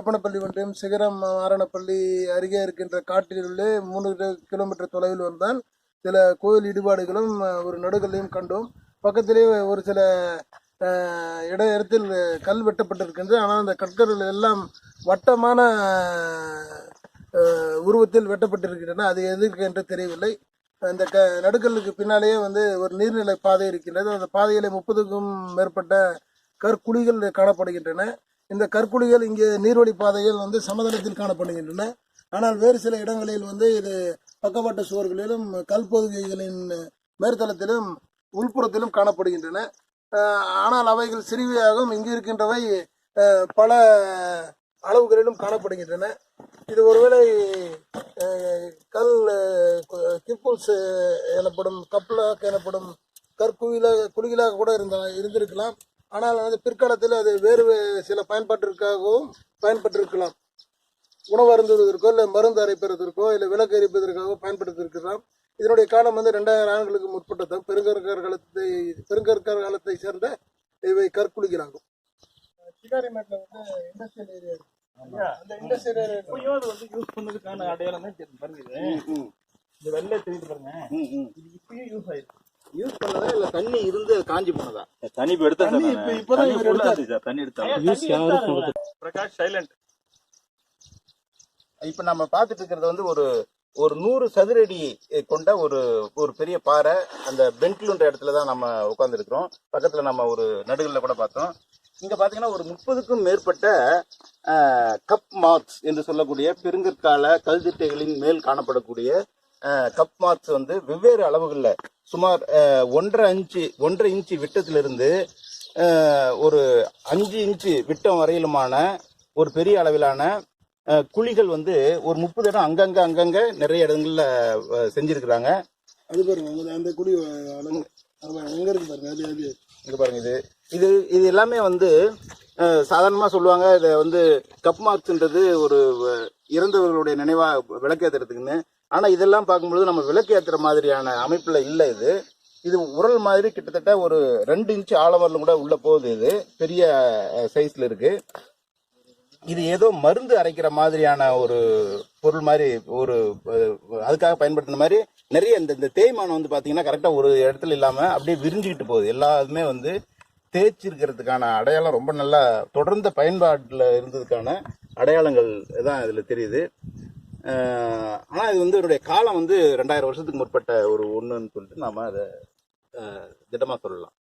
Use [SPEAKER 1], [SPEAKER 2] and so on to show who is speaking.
[SPEAKER 1] கப்பனப்பள்ளி ஒன்றியம் சிகரம் மாரணப்பள்ளி அருகே இருக்கின்ற காட்டிலுள்ளே மூணு கிலோமீட்டர் தொலைவில் வந்தால் சில கோயில் இடிபாடுகளும் ஒரு நடுகளையும் கண்டோம். பக்கத்திலே ஒரு சில இட இடத்தில் கல் வெட்டப்பட்டிருக்கின்றது. ஆனால் அந்த கற்கர்கள் எல்லாம் வட்டமான உருவத்தில் வெட்டப்பட்டிருக்கின்றன. அது எதற்கு என்று தெரியவில்லை. அந்த க நடுக்கல்லுக்கு பின்னாலேயே வந்து ஒரு நீர்நிலை பாதை இருக்கின்றது. அந்த பாதையிலே முப்பதுக்கும் மேற்பட்ட கற்குழிகள் காணப்படுகின்றன. இந்த கற்குழிகள் இங்கே நீர்வழி பாதைகள் வந்து சமதளத்தில் காணப்படுகின்றன. ஆனால் வேறு சில இடங்களில் வந்து இது பக்கவாட்டு சுவர்களிலும் கல்பொதுகைகளின் மேற்தளத்திலும் உள்புறத்திலும் காணப்படுகின்றன. ஆனால் அவைகள் சிறியவையாகவும் இங்கு இருக்கின்றவை பல அளவுகளிலும் காணப்படுகின்றன. இது ஒருவேளை கல் கிப்புல்ஸ் எனப்படும் கப்லாக் எனப்படும் கற்குவிலாக குழிகளாக கூட இருந்த இருந்திருக்கலாம். ஆனால் அது பிற்காலத்தில் அது வேறு சில பயன்பாட்டிற்காகவும் பயன்பட்டிருக்கலாம். உணவு அருந்துவதற்கோ இல்லை மருந்து அரைப்பதற்கோ இல்லை விளக்கு எரிப்பதற்காகவோ பயன்படுத்தியிருக்கலாம். இதனுடைய காலம் வந்து ரெண்டாயிரம் ஆண்டுகளுக்கு முற்பட்டது. பெருங்கற்கார் காலத்தை பெருங்கற்கார் காலத்தை சேர்ந்த இவை கற்குழிகளாகும். வந்து இண்டஸ்ட்ரியல் ஏரியா அந்த இண்டஸ்ட்ரியல் ஏரியா
[SPEAKER 2] இப்பயும் அது வந்து யூஸ் பண்ணதுக்கான அடையாளம் தான் தெரியும். பாருங்க இது. இந்த வெள்ளை தெரியுது பாருங்க. இது இப்பயும் யூஸ் ஆயிருக்கு.
[SPEAKER 3] யூஸ் பண்ணதா இல்ல தண்ணி இருந்து காஞ்சி போனதா?
[SPEAKER 4] தண்ணி இப்ப எடுத்தா
[SPEAKER 1] தண்ணி இப்ப இப்பதான் இவர் எடுத்தாரு.
[SPEAKER 4] சார் தண்ணி எடுத்தா.
[SPEAKER 2] யூஸ் யாரும் பிரகாஷ் சைலண்ட்
[SPEAKER 3] இப்ப நம்ம பார்த்துட்டு இருக்கிறது வந்து ஒரு ஒரு நூறு சதுரடி கொண்ட ஒரு ஒரு பெரிய பாறை அந்த பென்ட்லுன்ற இடத்துல தான் நம்ம உட்காந்துருக்கிறோம் பக்கத்துல நம்ம ஒரு நடுகளில் கூட பார்த்தோம். இங்க பாத்தீங்கன்னா ஒரு முப்பதுக்கும் மேற்பட்ட கப் மார்க்ஸ் என்று சொல்லக்கூடிய பெருங்கற்கால கல்திட்டைகளின் மேல் காணப்படக்கூடிய கப் மார்க்ஸ் வந்து வெவ்வேறு அளவுகளில் சுமார் ஒன்றரை இன்ச்சு ஒன்றரை இன்ச்சு விட்டத்திலிருந்து ஒரு அஞ்சு இன்ச்சு விட்டம் வரையிலுமான ஒரு பெரிய அளவிலான குழிகள் வந்து ஒரு முப்பது இடம் அங்கங்க அங்கங்க நிறைய இடங்கள்ல செஞ்சிருக்கிறாங்க.
[SPEAKER 1] அது பாருங்க அந்த குழி எங்க இருக்கு பாருங்க அது அது.
[SPEAKER 3] இங்க பாருங்க இது இது இது எல்லாமே வந்து அஹ், சாதாரணமா சொல்லுவாங்க இதை வந்து கப் மார்க்ஸ்ன்றது ஒரு இறந்தவர்களுடைய நினைவா விளக்கேத்துறதுக்குன்னு. ஆனால் இதெல்லாம் பார்க்கும்பொழுது நம்ம விளக்கு ஏற்றுற மாதிரியான அமைப்பில் இல்லை இது. இது உரல் மாதிரி கிட்டத்தட்ட ஒரு ரெண்டு இன்ச்சு ஆழவரில் கூட உள்ளே போகுது இது. பெரிய சைஸில் இருக்குது இது ஏதோ மருந்து அரைக்கிற மாதிரியான ஒரு பொருள் மாதிரி ஒரு அதுக்காக பயன்படுத்தின மாதிரி நிறைய இந்த இந்த தேய்மானம் வந்து பார்த்தீங்கன்னா கரெக்டாக ஒரு இடத்துல இல்லாமல் அப்படியே விரிஞ்சுக்கிட்டு போகுது. எல்லாருமே வந்து தேய்ச்சிருக்கிறதுக்கான அடையாளம் ரொம்ப நல்லா தொடர்ந்த பயன்பாட்டில் இருந்ததுக்கான அடையாளங்கள் தான் இதில் தெரியுது. ஆனால் இது வந்து இதனுடைய காலம் வந்து ரெண்டாயிரம் வருஷத்துக்கு முற்பட்ட ஒரு ஒன்றுன்னு சொல்லிட்டு நாம் அதை திட்டமாக சொல்லலாம்.